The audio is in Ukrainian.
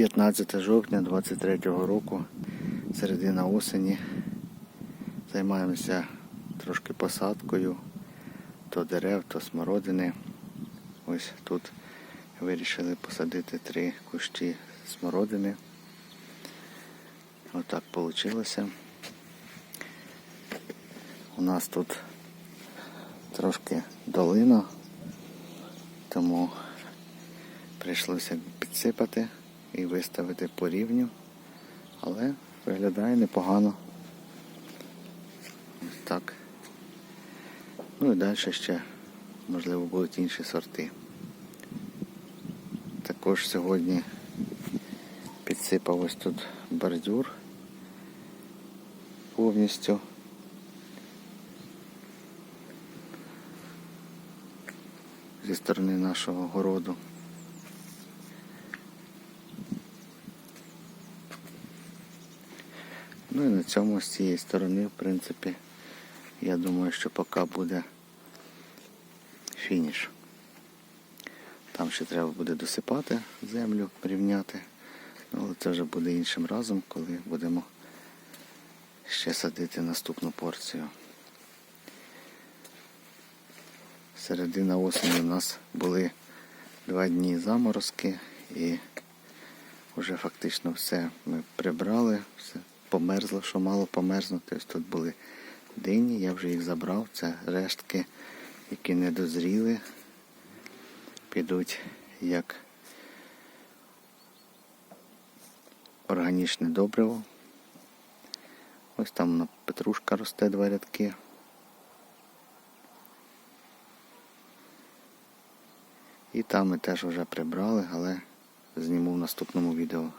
15 жовтня 23 року, середина осені. Займаємося трошки посадкою то дерев, то смородини. Ось тут вирішили посадити три кущі смородини. Отак вийшло. У нас тут трошки долина, тому прийшлося підсипати і виставити по рівню, але виглядає непогано. Ось так. Ну і далі ще, можливо, будуть інші сорти. Також сьогодні підсипав ось тут бордюр повністю. Зі сторони нашого городу. Ну і на цьому з цієї сторони, в принципі, я думаю, що поки буде фініш. Там ще треба буде досипати землю, рівняти. Ну, але це вже буде іншим разом, коли будемо ще садити наступну порцію. Середина осені у нас були два дні заморозки і вже фактично все ми прибрали, все померзло, що мало померзнути. Ось тут були дині, я вже їх забрав. Це рештки, які не дозріли, підуть як органічне добриво. Ось там петрушка росте два рядки. І там ми теж вже прибрали, але зніму в наступному відео.